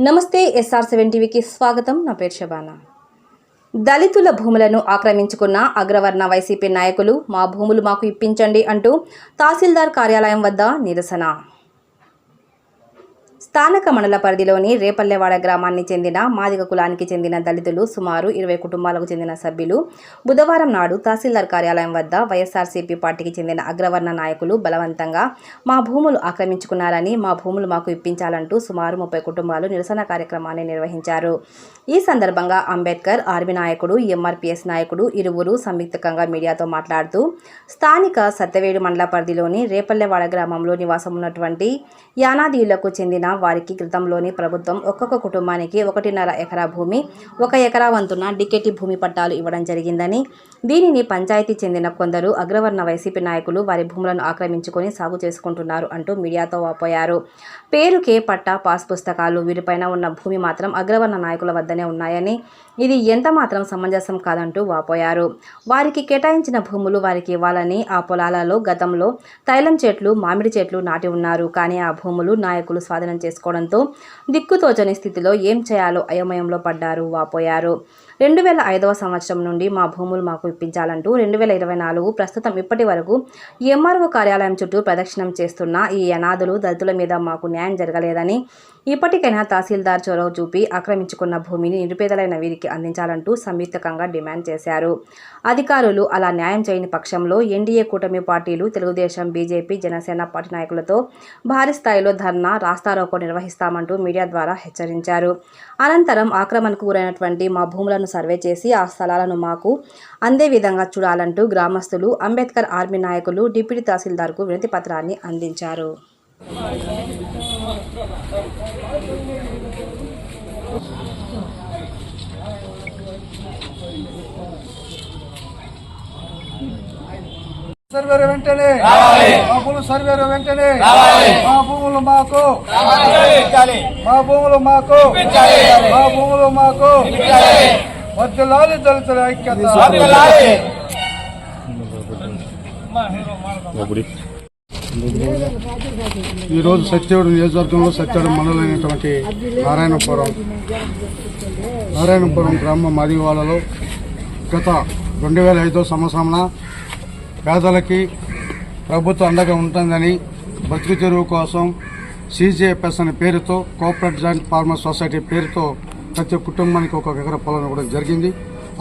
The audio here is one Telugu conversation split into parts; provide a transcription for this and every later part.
నమస్తే ఎస్ఆర్ సెవెన్ టీవీకి స్వాగతం. నా పేరు శబానా. దళితుల భూములను ఆక్రమించుకున్న అగ్రవర్ణ వైసీపీ నాయకులు మా భూములు మాకు ఇప్పించండి అంటూ తహసీల్దార్ కార్యాలయం వద్ద నిరసన. స్థానిక మండల పరిధిలోని రేపల్లెవాడ గ్రామాన్ని చెందిన మాదిక కులానికి చెందిన దళితులు సుమారు ఇరవై కుటుంబాలకు చెందిన సభ్యులు బుధవారం నాడు తహసీల్దార్ కార్యాలయం వద్ద వైఎస్ఆర్సీపీ పార్టీకి చెందిన అగ్రవర్ణ నాయకులు బలవంతంగా మా భూములు ఆక్రమించుకున్నారని మా భూములు మాకు ఇప్పించాలంటూ సుమారు ముప్పై కుటుంబాలు నిరసన కార్యక్రమాన్ని నిర్వహించారు. ఈ సందర్భంగా అంబేద్కర్ ఆర్మీ నాయకుడు ఎంఆర్పీఎస్ నాయకుడు ఇరువురు సంయుక్తంగా మీడియాతో మాట్లాడుతూ స్థానిక సత్యవేడు మండల పరిధిలోని రేపల్లెవాడ గ్రామంలో నివాసం ఉన్నటువంటి యానాదీయులకు చెందిన వారికి క్రితంలోని ప్రభుత్వం ఒక్కొక్క కుటుంబానికి ఒకటిన్నర ఎకరా భూమి ఒక ఎకరా వంతున డికెటి భూమి పట్టాలు ఇవ్వడం జరిగిందని. దీనిని పంచాయతీ చెందిన కొందరు అగ్రవర్ణ వైసీపీ నాయకులు వారి భూములను ఆక్రమించుకొని సాగు చేసుకుంటున్నారు అంటూ మీడియాతో వాపోయారు. పేరుకే పట్టా పాస్ పుస్తకాలు వీరిపైన ఉన్న భూమి మాత్రం అగ్రవర్ణ నాయకుల వద్దనే ఉన్నాయని ఇది ఎంత మాత్రం సమంజసం కాదంటూ వాపోయారు. వారికి కేటాయించిన భూములు వారికి ఇవ్వాలని ఆ పొలాలలో గతంలో తైలం చెట్లు మామిడి చెట్లు నాటి ఉన్నారు. కానీ ఆ భూములు నాయకులు స్వాధీనం చేసుకోవడంతో దిక్కుతోచని స్థితిలో ఏం చేయాలో అయోమయంలో పడ్డారు వాపోయారు. రెండు వేల ఐదవ సంవత్సరం నుండి మా భూములు మాకు ఇప్పించాలంటూ రెండు వేల ఇరవై నాలుగు ప్రస్తుతం ఇప్పటి వరకు ఎంఆర్ఓ కార్యాలయం చుట్టూ ప్రదక్షిణం చేస్తున్న ఈ అనాథులు దళితుల మీద మాకు న్యాయం జరగలేదని ఇప్పటికైనా తహసీల్దార్ చొరవ చూపి ఆక్రమించుకున్న భూమిని నిరుపేదలైన వీరికి అందించాలంటూ సంయుక్తంగా డిమాండ్ చేశారు. అధికారులు అలా న్యాయం చేయని పక్షంలో ఎన్డీఏ కూటమి పార్టీలు తెలుగుదేశం బీజేపీ జనసేన పార్టీ నాయకులతో భారీ స్థాయిలో ధర్నా రాస్తారోకో నిర్వహిస్తామంటూ మీడియా ద్వారా హెచ్చరించారు. అనంతరం ఆక్రమణకు గురైనటువంటి మా భూములను సర్వే చేసి ఆ స్థలాలను మాకు అందే విధంగా చూడాలంటూ గ్రామస్తులు అంబేద్కర్ ఆర్మీ నాయకులు డిప్యూటీ తహసీల్దార్కు వినతి పత్రాన్ని అందించారు. సర్వేరు వెంటనే. మా భూములు సర్వేరు వెంటనే. మా భూములు మాకు. మా భూములు మాకు. మా భూములు మాకు దళితుల ఐక్యత ఈరోజు సత్యవుడు నియోజకవర్గంలో సత్యవుడు మండలమైనటువంటి నారాయణపురం నారాయణపురం గ్రామ మాదివాడలో గత రెండు వేల ఐదో సంవత్సరంలో పేదలకి ప్రభుత్వం అండగా ఉంటుందని బతుకు చెరువు కోసం సీజేఎఫ్ఎస్ అనే పేరుతో కోఆపరేటివ్ జాయింట్ ఫార్మర్ సొసైటీ పేరుతో ప్రతి కుటుంబానికి ఒక ఎకర పొలం ఇవ్వడం జరిగింది.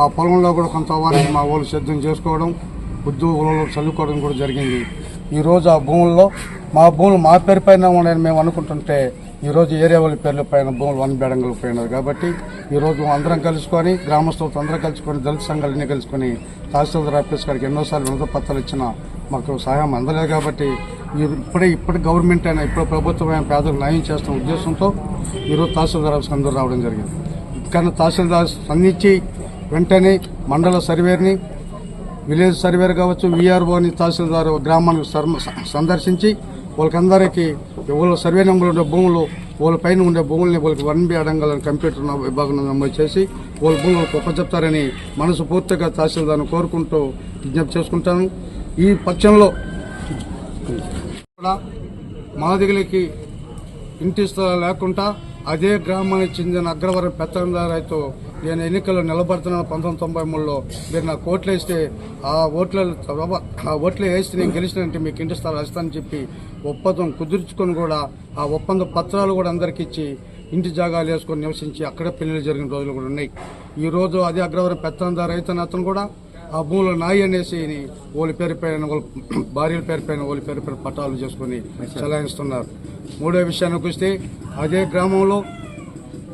ఆ పొలంలో కూడా కొంత వారికి మా వాళ్ళు సిద్ధం చేసుకోవడం ఉద్యోగ చల్లుకోవడం కూడా జరిగింది. ఈరోజు ఆ భూముల్లో మా భూములు మా పేరుపైన ఉన్నాయని మేము అనుకుంటుంటే ఈరోజు ఏరియా వాళ్ళ పేర్ల పైన భూములు వన్ బేడంగలు పోయినారు కాబట్టి ఈరోజు అందరం కలుసుకొని గ్రామస్తులతో అందరం కలుసుకొని దళిత సంఘాలన్నీ కలుసుకొని తహసీల్దార్ ఆఫీస్ గారికి ఎన్నోసార్లు వినత పత్రాలు ఇచ్చినా మాకు సహాయం అందలేదు కాబట్టి ఇప్పుడే ఇప్పటి గవర్నమెంట్ అయినా ఇప్పుడు ప్రభుత్వం అయినా పేదలకు న్యాయం చేస్తున్న ఉద్దేశంతో ఈరోజు తహసీల్దార్ ఆఫీస్కి అందరూ రావడం జరిగింది. కానీ తహసీల్దార్ స్పందించి వెంటనే మండల సర్వేని విలేజ్ సర్వేర్ కావచ్చు విఆర్ఓని తహసీల్దార్ గ్రామానికి సందర్శించి వాళ్ళకందరికీ ఎవరు సర్వే నెంబర్ ఉండే భూములు వాళ్ళ పైన ఉండే భూముల్ని వాళ్ళకి వన్ బి అడంగాలని కంప్యూటర్ విభాగం నమోదు చేసి వాళ్ళ భూములకు ఒప్పచెప్తారని మనసు పూర్తిగా తహసీల్దార్ను కోరుకుంటూ విజ్ఞప్తి చేసుకుంటాను. ఈ పక్షంలో కూడా మాదిగలికి ఇంటి స్థలం లేకుండా అదే గ్రామానికి చెందిన అగ్రవరం పెత్తందారైతో నేను ఎన్నికల్లో నిలబడుతున్నాను పంతొమ్మిది తొంభై మూడులో. మీరు నాకు ఓట్లు వేస్తే ఆ ఓట్ల ఆ ఓట్లు వేస్తే నేను గెలిచినంటే మీకు ఇంటి స్థలం ఇస్తానని చెప్పి ఒప్పందం కుదుర్చుకొని కూడా ఆ ఒప్పంద పత్రాలు కూడా అందరికి ఇచ్చి ఇంటి జాగాలు వేసుకొని నివసించి అక్కడే పెళ్ళిళ్ళు జరిగిన రోజులు కూడా ఉన్నాయి. ఈ రోజు అదే అగ్రవరం పెత్తందారు అయితే అతను కూడా ఆ భూములు నాయి అనేసి వాళ్ళ పేరు పైన వాళ్ళ భార్యల పేరు పైన వాళ్ళ పేరు పైన పట్టాలు చేసుకుని చలాయిస్తున్నారు. మూడో విషయానికి వస్తే అదే గ్రామంలో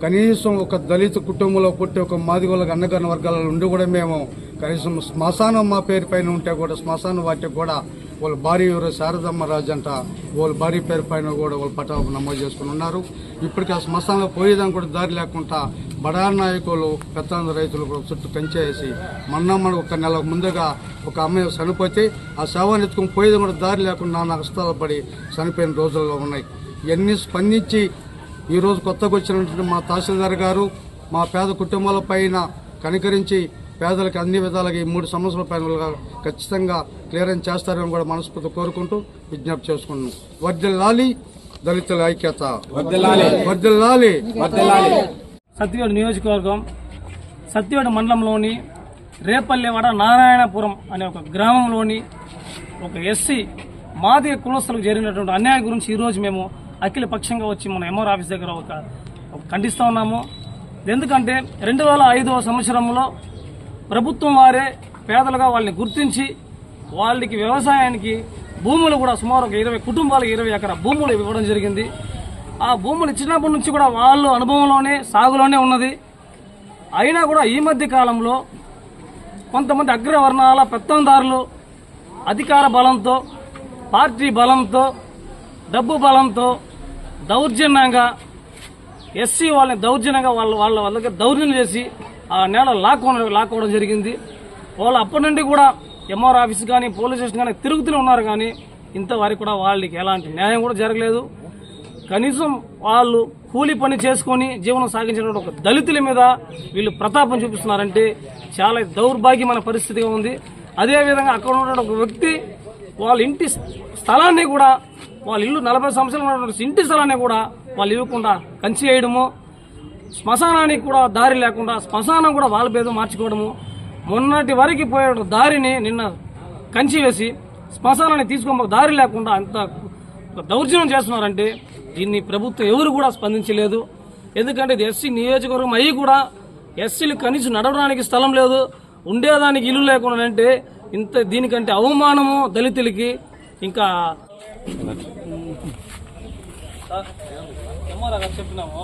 కనీసం ఒక దళిత కుటుంబంలో పుట్టి ఒక మాదిగోళ్ళకి అన్నగారిన వర్గాలలో ఉండి కూడా మేము కనీసం శ్మశానం మా పేరు పైన ఉంటే కూడా శ్మశానం వాటికి కూడా వాళ్ళ భార్య ఎవరు శారదమ్మ రాజు అంట వాళ్ళ భార్య పేరు పైన కూడా వాళ్ళ పటాపు నమోదు చేసుకుని ఉన్నారు. ఇప్పటికీ ఆ శ్మశానంలో పోయేదానికి కూడా దారి లేకుండా బడా నాయకులు పెద్ద రైతులు కూడా చుట్టూ పెంచేసి మొన్న మన ఒక నెల ముందుగా ఒక అమ్మాయి చనిపోతే ఆ శవాన్ని ఎత్తుకుని పోయేది కూడా దారి లేకుండా నాన్న కష్టాలు పడి చనిపోయిన రోజుల్లో ఉన్నాయి. ఇవన్నీ స్పందించి ఈరోజు కొత్తగా వచ్చినటువంటి మా తహసీల్దార్ గారు మా పేద కుటుంబాల పైన కనికరించి పేదలకు అన్ని విధాలుగా ఈ మూడు సంవత్సరాల పైన ఖచ్చితంగా క్లియరెన్స్ చేస్తారని కూడా మనస్ఫూర్తి కోరుకుంటూ విజ్ఞప్తి చేసుకుంటున్నాం. వర్దిల్లాలి దళితుల ఐక్యత. వర్ధిల్లాలి సత్యవేడు నియోజకవర్గం సత్యవేడు మండలంలోని రేపల్లెవాడ నారాయణపురం అనే ఒక గ్రామంలోని ఒక ఎస్సీ మాదిగ కులస్తులకు జరిగినటువంటి అన్యాయం గురించి ఈరోజు మేము అఖిలపక్షంగా వచ్చి మన ఎంఆర్ ఆఫీస్ దగ్గర ఒక ఒక ఖండిస్తూ ఉన్నాము. ఎందుకంటే రెండు వేల ఐదవ సంవత్సరంలో ప్రభుత్వం వారే పేదలుగా వాళ్ళని గుర్తించి వాళ్ళకి వ్యవసాయానికి భూములు కూడా సుమారు ఒక ఇరవై కుటుంబాలకు ఇరవై ఎకరా భూములు ఇవ్వడం జరిగింది. ఆ భూములు ఇచ్చినప్పటి నుంచి కూడా వాళ్ళు అనుభవంలోనే సాగులోనే ఉన్నది. అయినా కూడా ఈ మధ్య కాలంలో కొంతమంది అగ్రవర్ణాల పెత్తందారులు అధికార బలంతో పార్టీ బలంతో డబ్బు బలంతో దౌర్జన్యంగా ఎస్సీ వాళ్ళని దౌర్జన్యంగా వాళ్ళ వాళ్ళ వాళ్ళకి దౌర్జన్యం చేసి ఆ నేల లాక్కోవడం లాక్కోవడం జరిగింది. వాళ్ళు అప్పటి నుండి కూడా ఎంఆర్ ఆఫీస్ కానీ పోలీస్ స్టేషన్ కానీ తిరుగుతూనే ఉన్నారు కానీ ఇంతవరకు కూడా వాళ్ళకి ఎలాంటి న్యాయం కూడా జరగలేదు. కనీసం వాళ్ళు కూలి పని చేసుకొని జీవనం సాగించినటువంటి ఒక దళితుల మీద వీళ్ళు ప్రతాపం చూపిస్తున్నారంటే చాలా దౌర్భాగ్యమైన పరిస్థితిగా ఉంది. అదేవిధంగా అక్కడ ఉన్న ఒక వ్యక్తి వాళ్ళ ఇంటి స్థలాన్ని కూడా వాళ్ళ ఇల్లు నలభై సంవత్సరాలు ఉన్నటువంటి ఇంటి స్థలాన్ని కూడా వాళ్ళు ఇవ్వకుండా కంచి వేయడము శ్మశానానికి కూడా దారి లేకుండా శ్మశానం కూడా వాళ్ళ భేదం మార్చుకోవడము మొన్నటి వరకు పోయే దారిని నిన్న కంచి వేసి శ్మశానాన్ని తీసుకోమ దారి లేకుండా అంత దౌర్జన్యం చేస్తున్నారంటే దీన్ని ప్రభుత్వం ఎవరు కూడా స్పందించలేదు. ఎందుకంటే ఇది ఎస్సీ నియోజకవర్గం అయ్యి కూడా ఎస్సీలు కనీసం నడవడానికి స్థలం లేదు ఉండేదానికి ఇల్లు లేకుండా అంటే ఇంత దీనికంటే అవమానము దళితులకి ఇంకా చెప్పినాము.